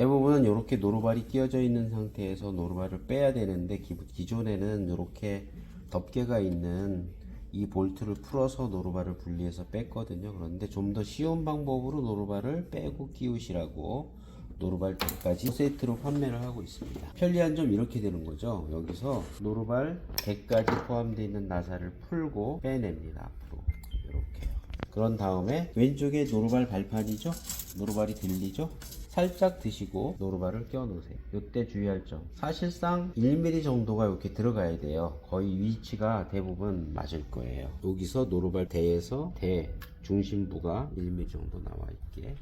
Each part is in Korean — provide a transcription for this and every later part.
대부분은 이렇게 노루발이 끼어져 있는 상태에서 노루발을 빼야 되는데 기, 기존에는 이렇게 덮개가 있는 이 볼트를 풀어서 노루발을 분리해서 뺐거든요. 그런데 좀 더 쉬운 방법으로 노루발을 빼고 끼우시라고 노루발 대까지 세트로 판매를 하고 있습니다. 편리한 점 이렇게 되는 거죠. 여기서 노루발 대까지 포함되어 있는 나사를 풀고 빼냅니다. 앞으로 이렇게요. 그런 다음에 왼쪽에 노루발 발판이죠. 노루발이 들리죠. 살짝 드시고 노루발을 껴 놓으세요. 이때 주의할 점. 사실상 1mm 정도가 이렇게 들어가야 돼요. 거의 위치가 대부분 맞을 거예요. 여기서 노루발 대에서 대 중심부가 1mm 정도 나와 있게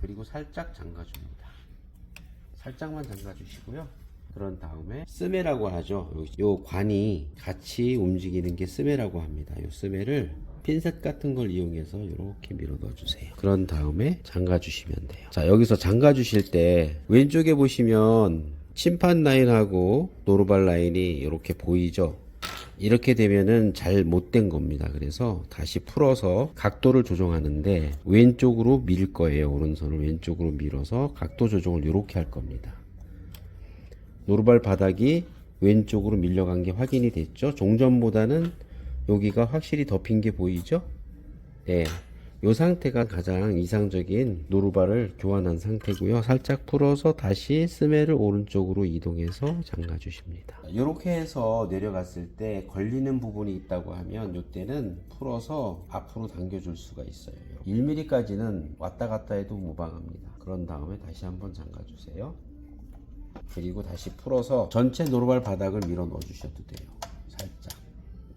그리고 살짝 잠가줍니다. 살짝만 잠가주시고요. 그런 다음에 스메라고 하죠. 요, 요 관이 같이 움직이는 게 스메라고 합니다. 요 스메를 핀셋 같은 걸 이용해서 이렇게 밀어 넣어 주세요. 그런 다음에 잠가 주시면 돼요. 자 여기서 잠가 주실 때 왼쪽에 보시면 침판 라인하고 노루발 라인이 이렇게 보이죠. 이렇게 되면은 잘 못된 겁니다. 그래서 다시 풀어서 각도를 조정하는데 왼쪽으로 밀 거예요. 오른손을 왼쪽으로 밀어서 각도 조정을 이렇게 할 겁니다. 노루발 바닥이 왼쪽으로 밀려간 게 확인이 됐죠. 종전보다는 여기가 확실히 덮인 게 보이죠? 네. 이 상태가 가장 이상적인 노루발을 교환한 상태고요. 살짝 풀어서 다시 스매를 오른쪽으로 이동해서 잠가 주십니다. 이렇게 해서 내려갔을 때 걸리는 부분이 있다고 하면 이때는 풀어서 앞으로 당겨 줄 수가 있어요. 1mm까지는 왔다 갔다 해도 무방합니다. 그런 다음에 다시 한번 잠가 주세요. 그리고 다시 풀어서 전체 노루발 바닥을 밀어 넣어 주셔도 돼요.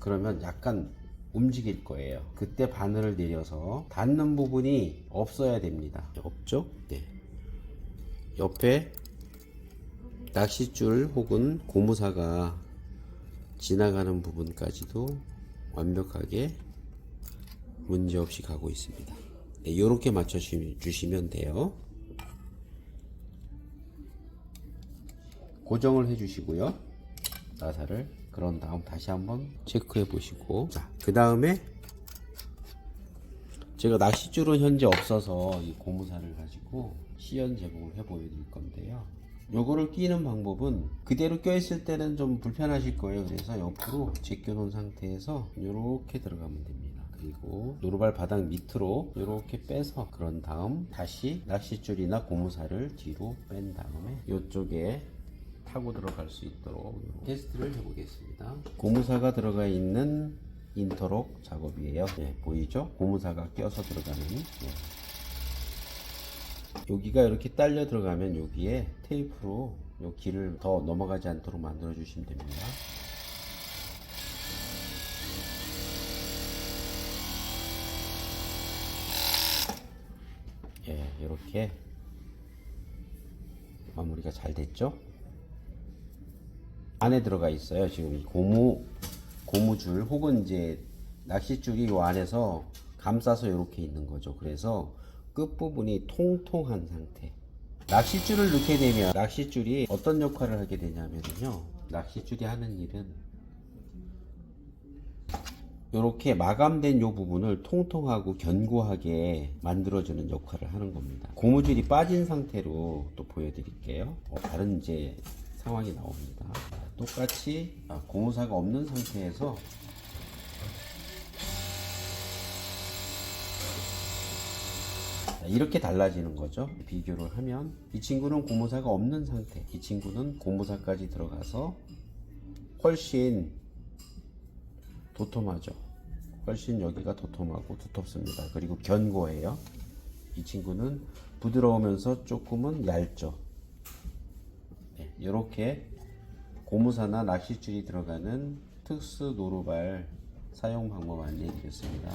그러면 약간 움직일 거예요. 그때 바늘을 내려서 닿는 부분이 없어야 됩니다. 없죠? 네. 옆에 낚싯줄 혹은 고무사가 지나가는 부분까지도 완벽하게 문제없이 가고 있습니다. 네, 이렇게 맞춰 주시면 돼요. 고정을 해 주시고요. 나사를 그런 다음 다시 한번 체크해 보시고. 자그 다음에 제가 낚싯줄은 현재 없어서 이 고무살을 가지고 시연 제공을 해 보여드릴 건데요. 요거를 끼는 방법은 그대로 껴 있을 때는 좀 불편하실 거예요. 그래서 옆으로 제껴 놓은 상태에서 이렇게 들어가면 됩니다. 그리고 노루발 바닥 밑으로 이렇게 빼서 그런 다음 다시 낚싯줄이나 고무살을 뒤로 뺀 다음에 이쪽에 타고 들어갈 수 있도록 테스트를 해보겠습니다. 고무사가 들어가 있는 인터록 작업이에요. 네, 보이죠? 고무사가 껴서 들어가는. 네. 여기가 이렇게 딸려 들어가면 여기에 테이프로 요 길을 더 넘어가지 않도록 만들어 주시면 됩니다. 예, 이렇게 마무리가 잘 됐죠? 안에 들어가 있어요. 지금 이 고무 고무줄 혹은 이제 낚싯줄이 이 안에서 감싸서 이렇게 있는 거죠. 그래서 끝 부분이 통통한 상태. 낚싯줄을 넣게 되면 낚싯줄이 어떤 역할을 하게 되냐면요. 낚싯줄이 하는 일은 이렇게 마감된 이 부분을 통통하고 견고하게 만들어주는 역할을 하는 겁니다. 고무줄이 빠진 상태로 또 보여드릴게요. 어, 다른 이제 상황이 나옵니다. 똑같이 아, 고무사가 없는 상태에서 이렇게 달라지는 거죠. 비교를 하면 이 친구는 고무사가 없는 상태, 이 친구는 고무사까지 들어가서 훨씬 도톰하죠. 훨씬 여기가 도톰하고 두텁습니다. 그리고 견고해요. 이 친구는 부드러우면서 조금은 얇죠. 네, 이렇게 고무사나 낚싯줄이 들어가는 특수 노루발 사용 방법 안내해 드렸습니다.